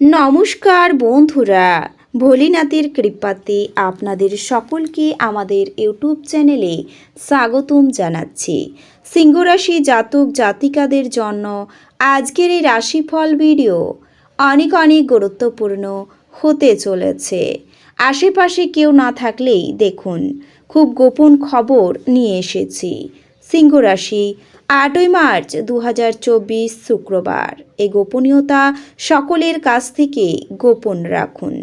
নমস্কার বন্ধুরা, ভোলিনাথের কৃপাতে আপনাদের সকলকে আমাদের ইউটিউব চ্যানেলে স্বাগতম জানাচ্ছি। সিংহরাশি জাতক জাতিকাদের জন্য আজকের এই রাশিফল ভিডিও অনেক অনেক গুরুত্বপূর্ণ হতে চলেছে। আশেপাশে কেউ না থাকলেই দেখুন, খুব গোপন খবর নিয়ে এসেছি। সিংহরাশি আটই মার্চ দু হাজার চব্বিশ শুক্রবার। এই গোপনীয়তা সকলের কাছ থেকে গোপন রাখুন।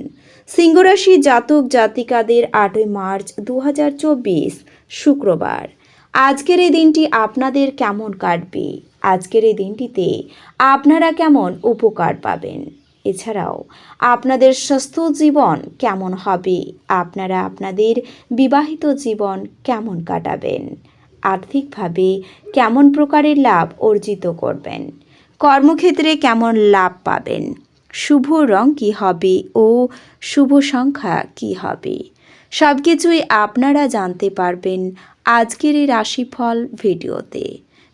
সিংহরাশি জাতক জাতিকাদের আটই মার্চ দু হাজার চব্বিশ শুক্রবার। আজকের এই দিনটি আপনাদের কেমন কাটবে? আজকের এই দিনটিতে আপনারা কেমন উপকার পাবেন? এছাড়াও, আপনাদের স্বাস্থ্য জীবন কেমন হবে? আপনারা আপনাদের বিবাহিত জীবন কেমন কাটাবেন? আর্থিকভাবে কেমন প্রকারের লাভ অর্জিত করবেন? কর্মক্ষেত্রে কেমন লাভ পাবেন? শুভ রং কী হবে ও শুভ সংখ্যা কী হবে? সব কিছুই আপনারা জানতে পারবেন আজকের এই রাশিফল ভিডিওতে।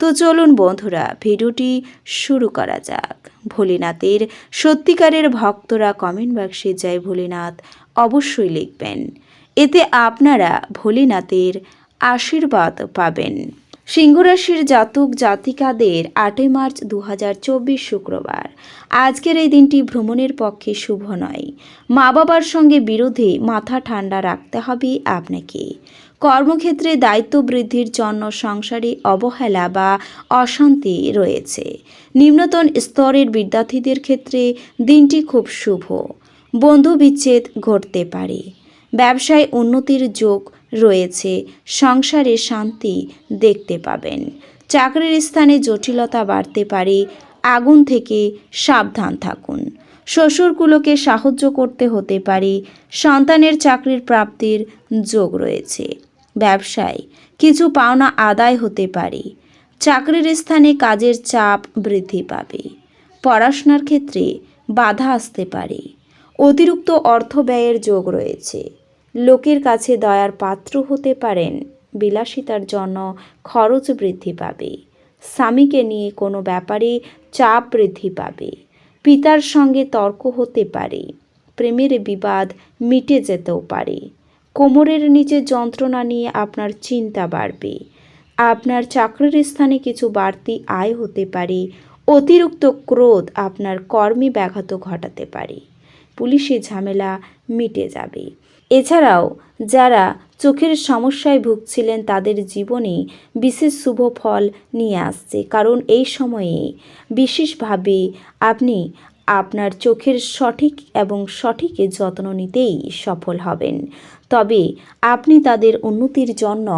তো চলুন বন্ধুরা, ভিডিওটি শুরু করা যাক। ভোলেনাথের সত্যিকারের ভক্তরা কমেন্ট বাক্সে জয় ভোলেনাথ অবশ্যই লিখবেন। এতে আপনারা ভোলেনাথের আশীর্বাদ পাবেন। সিংহরাশির জাতক জাতিকাদের আটই মার্চ দু হাজার চব্বিশ শুক্রবার। আজকের এই দিনটি ভ্রমণের পক্ষে শুভ নয়। মা বাবার সঙ্গে বিরোধে মাথা ঠান্ডা রাখতে হবে আপনাকে। কর্মক্ষেত্রে দায়িত্ব বৃদ্ধির জন্য সংসারে অবহেলা বা অশান্তি রয়েছে। নিম্নতন স্তরের বিদ্যার্থীদের ক্ষেত্রে দিনটি খুব শুভ। বন্ধু বিচ্ছেদ ঘটতে পারে। ব্যবসায় উন্নতির যোগ রয়েছে। সংসারে শান্তি দেখতে পাবেন। চাকরির স্থানে জটিলতা বাড়তে পারে। আগুন থেকে সাবধান থাকুন। শ্বশুরগুলোকে সাহায্য করতে হতে পারে। সন্তানের চাকরির প্রাপ্তির যোগ রয়েছে। ব্যবসায় কিছু পাওনা আদায় হতে পারে। চাকরির স্থানে কাজের চাপ বৃদ্ধি পাবে। পড়াশোনার ক্ষেত্রে বাধা আসতে পারে। অতিরিক্ত অর্থ ব্যয়ের যোগ রয়েছে। লোকের কাছে দয়ার পাত্র হতে পারেন, বিলাসিতার জন্য খরচ বৃদ্ধি পাবে, স্বামীকে নিয়ে কোনো ব্যাপারে চাপ বৃদ্ধি পাবে, পিতার সঙ্গে তর্ক হতে পারে, প্রেমের বিবাদ মিটে যেতেও পারে, কোমরের নিচে যন্ত্রণা নিয়ে আপনার চিন্তা বাড়বে, আপনার চাকরির স্থানে কিছু বাড়তি আয় হতে পারে, অতিরিক্ত ক্রোধ আপনার কর্মে ব্যাঘাত ঘটাতে পারে, পুলিশি ঝামেলা মিটে যাবে। এছাড়াও, যারা চোখের সমস্যায় ভুগছিলেন তাদের জীবনে বিশেষ শুভ ফল নিয়ে আসছে। কারণ এই সময়ে বিশেষভাবে আপনি আপনার চোখের সঠিক এবং সঠিক যত্ন নিতেই সফল হবেন। তবে আপনি তাদের উন্নতির জন্য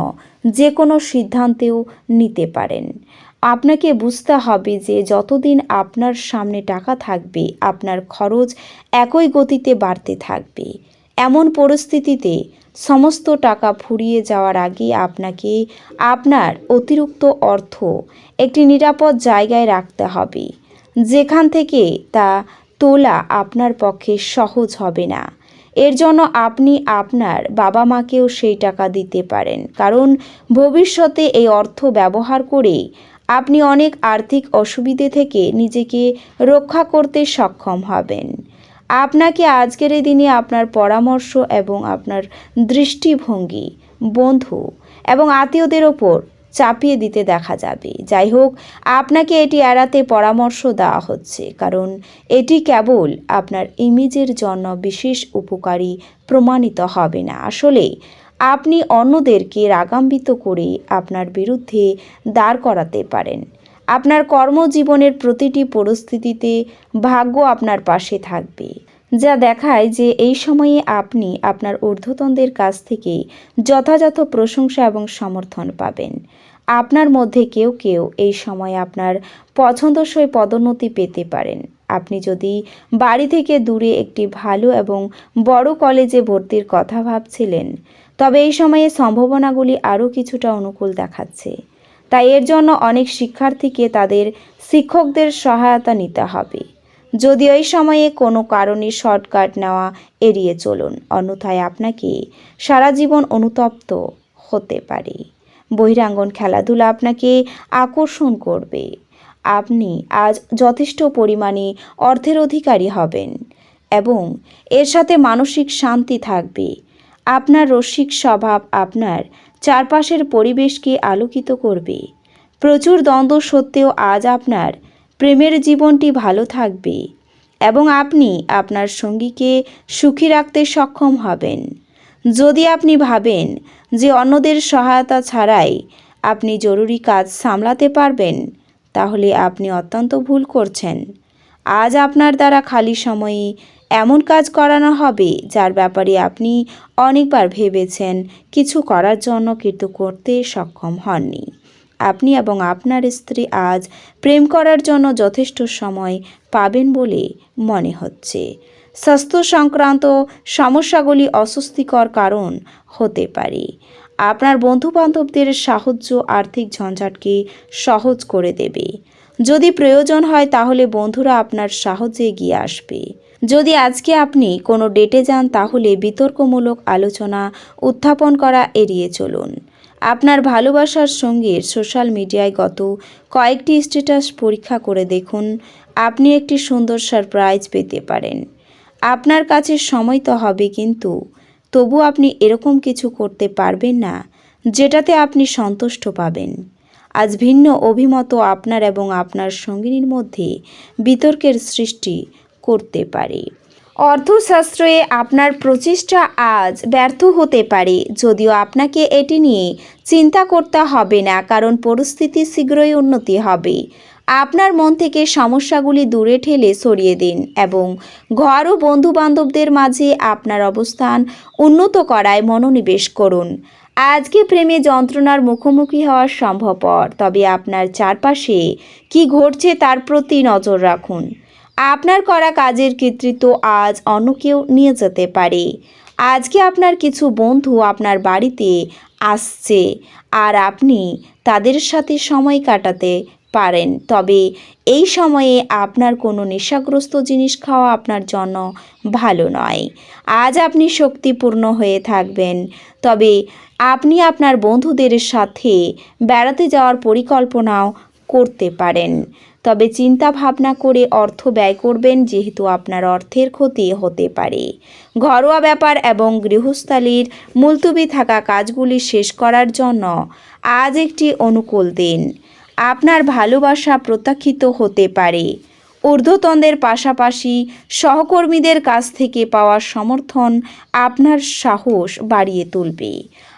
যে কোনো সিদ্ধান্তেও নিতে পারেন। আপনাকে বুঝতে হবে যে যতদিন আপনার সামনে টাকা থাকবে, আপনার খরচ একই গতিতে বাড়তে থাকবে। এমন পরিস্থিতিতে সমস্ত টাকা ফুরিয়ে যাওয়ার আগে আপনাকে আপনার অতিরিক্ত অর্থ একটি নিরাপদ জায়গায় রাখতে হবে, যেখান থেকে তা তোলা আপনার পক্ষে সহজ হবে না। এর জন্য আপনি আপনার বাবা মাকেও সেই টাকা দিতে পারেন, কারণ ভবিষ্যতে এই অর্থ ব্যবহার করে আপনি অনেক আর্থিক অসুবিধে থেকে নিজেকে রক্ষা করতে সক্ষম হবেন। আপনাকে আজকের এই দিনে আপনার পরামর্শ এবং আপনার দৃষ্টিভঙ্গি, বন্ধু এবং আত্মীয়দের ওপর চাপিয়ে দিতে দেখা যাবে। যাই হোক, আপনাকে এটি এড়াতে পরামর্শ দেওয়া হচ্ছে, কারণ এটি কেবল আপনার ইমেজের জন্য বিশেষ উপকারী প্রমাণিত হবে না। আসলে আপনি অন্যদেরকে রাগাম্বিত করে আপনার বিরুদ্ধে দাঁড় করাতে পারেন। আপনার কর্মজীবনের প্রতিটি পরিস্থিতিতে ভাগ্য আপনার পাশে থাকবে। যা দেখায় যে এই সময়ে আপনি আপনার ঊর্ধ্বতনদের কাছ থেকে যথাযথ প্রশংসা এবং সমর্থন পাবেন। আপনার মধ্যে কেউ কেউ এই সময় আপনার পছন্দসই পদোন্নতি পেতে পারেন। আপনি যদি বাড়ি থেকে দূরে একটি ভালো এবং বড় কলেজে ভর্তির কথা ভাবছিলেন, তবে এই সময়ে সম্ভাবনাগুলি আরও কিছুটা অনুকূল দেখাচ্ছে। তাই এর জন্য অনেক শিক্ষার্থীকে তাদের শিক্ষকদের সহায়তা নিতে হবে। যদিও এই সময়ে কোনো কারণে শর্টকাট নেওয়া এড়িয়ে চলুন, অন্যথায় আপনাকে সারা জীবন অনুতপ্ত হতে পারে। বহিরাঙ্গন খেলাধুলা আপনাকে আকর্ষণ করবে। আপনি আজ যথেষ্ট পরিমাণে অর্থের অধিকারী হবেন এবং এর সাথে মানসিক শান্তি থাকবে। আপনার রসিক স্বভাব আপনার চারপাশের পরিবেশকে আলোকিত করবে। প্রচুর দ্বন্দ্ব সত্ত্বেও আজ আপনার প্রেমের জীবনটি ভালো থাকবে এবং আপনি আপনার সঙ্গীকে সুখী রাখতে সক্ষম হবেন। যদি আপনি ভাবেন যে অন্যদের সহায়তা ছাড়াই আপনি জরুরি কাজ সামলাতে পারবেন, তাহলে আপনি অত্যন্ত ভুল করছেন। আজ আপনার দ্বারা খালি সময়ে এমন কাজ করানো হবে, যার ব্যাপারে আপনি অনেকবার ভেবেছেন কিছু করার জন্য কিন্তু করতে সক্ষম হননি। আপনি এবং আপনার স্ত্রী আজ প্রেম করার জন্য যথেষ্ট সময় পাবেন বলে মনে হচ্ছে। স্বাস্থ্য সংক্রান্ত সমস্যাগুলি অস্বস্তিকর কারণ হতে পারে। আপনার বন্ধুবান্ধবদের সাহায্য আর্থিক ঝঞ্ঝাটকে সহজ করে দেবে। যদি প্রয়োজন হয় তাহলে বন্ধুরা আপনার সাহায্যে এগিয়ে আসবে। যদি আজকে আপনি কোনো ডেটে যান তাহলে বিতর্কমূলক আলোচনা উত্থাপন করা এড়িয়ে চলুন। আপনার ভালোবাসার সঙ্গীর সোশ্যাল মিডিয়ায় গত কয়েকটি স্ট্যাটাস পরীক্ষা করে দেখুন। আপনি একটি সুন্দর সারপ্রাইজ পেতে পারেন। আপনার কাছে সময় তো হবে কিন্তু। তবু আপনি এরকম কিছু করতে পারবেন না, যেটাতে আপনি সন্তুষ্ট পাবেন। আজ ভিন্ন অভিমত আপনার এবং আপনার সঙ্গিনীর মধ্যে বিতর্কের সৃষ্টি করতে পারে। অর্থশাস্ত্রে আপনার প্রচেষ্টা আজ ব্যর্থ হতে পারে। যদিও আপনাকে এটি নিয়ে চিন্তা করতে হবে না, কারণ পরিস্থিতি শীঘ্রই উন্নতি হবে। আপনার মন থেকে সমস্যাগুলি দূরে ঠেলে সরিয়ে দিন এবং ঘর ও বন্ধু বান্ধবদের মাঝে আপনার অবস্থান উন্নত করায় মনোনিবেশ করুন। আজকে প্রেমে যন্ত্রণার মুখোমুখি হওয়া সম্ভবপর, তবে আপনার চারপাশে কি ঘটছে তার প্রতি নজর রাখুন। আপনার করা কাজের কৃতিত্ব আজ অন্য কেউ নিয়ে যেতে পারে। আজকে আপনার কিছু বন্ধু আপনার বাড়িতে আসছে আর আপনি তাদের সাথে সময় কাটাতে পারেন। তবে এই সময়ে আপনার কোনো নেশাগ্রস্ত জিনিস খাওয়া আপনার জন্য ভালো নয়। আজ আপনি শক্তিপূর্ণ হয়ে থাকবেন। তবে আপনি আপনার বন্ধুদের সাথে বেড়াতে যাওয়ার পরিকল্পনাও করতে পারেন। তবে চিন্তা ভাবনা করে অর্থ ব্যয় করবেন যেহেতু আপনার অর্থের ক্ষতি হতে পারে। ঘরোয়া ব্যাপার এবং গৃহস্থালির মুলতুবি থাকা কাজগুলি শেষ করার জন্য আজ একটি অনুকূল দিন। আপনার ভালোবাসা প্রত্যাখ্যিত হতে পারে। ঊর্ধ্বতনদের পাশাপাশি সহকর্মীদের কাছ থেকে পাওয়া সমর্থন আপনার সাহস বাড়িয়ে তুলবে।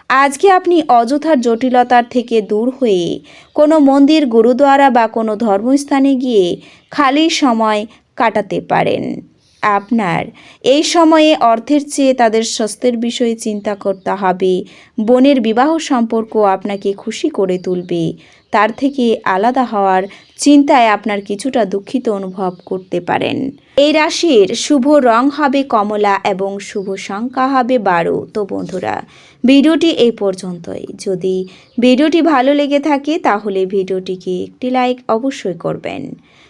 আজকে আপনি অযথার জটিলতার থেকে দূর হয়ে কোনো মন্দির, গুরুদ্বারা বা কোনো ধর্মস্থানে গিয়ে খালি সময় কাটাতে পারেন। আপনার। এই সময়ে অর্থের চেয়ে তাদের স্বাস্থ্যের বিষয়ে চিন্তা করতে হবে। বোনের বিবাহ সম্পর্ক আপনাকে খুশি করে তুলবে। তার থেকে আলাদা হওয়ার চিন্তায় আপনার কিছুটা দুঃখিত অনুভব করতে পারেন। এই রাশির শুভ রং হবে কমলা এবং শুভ সংখ্যা হবে বারো। তো বন্ধুরা, ভিডিওটি এই পর্যন্তই। যদি ভিডিওটি ভালো লেগে থাকে, তাহলে ভিডিওটিকে একটি লাইক অবশ্যই করবেন।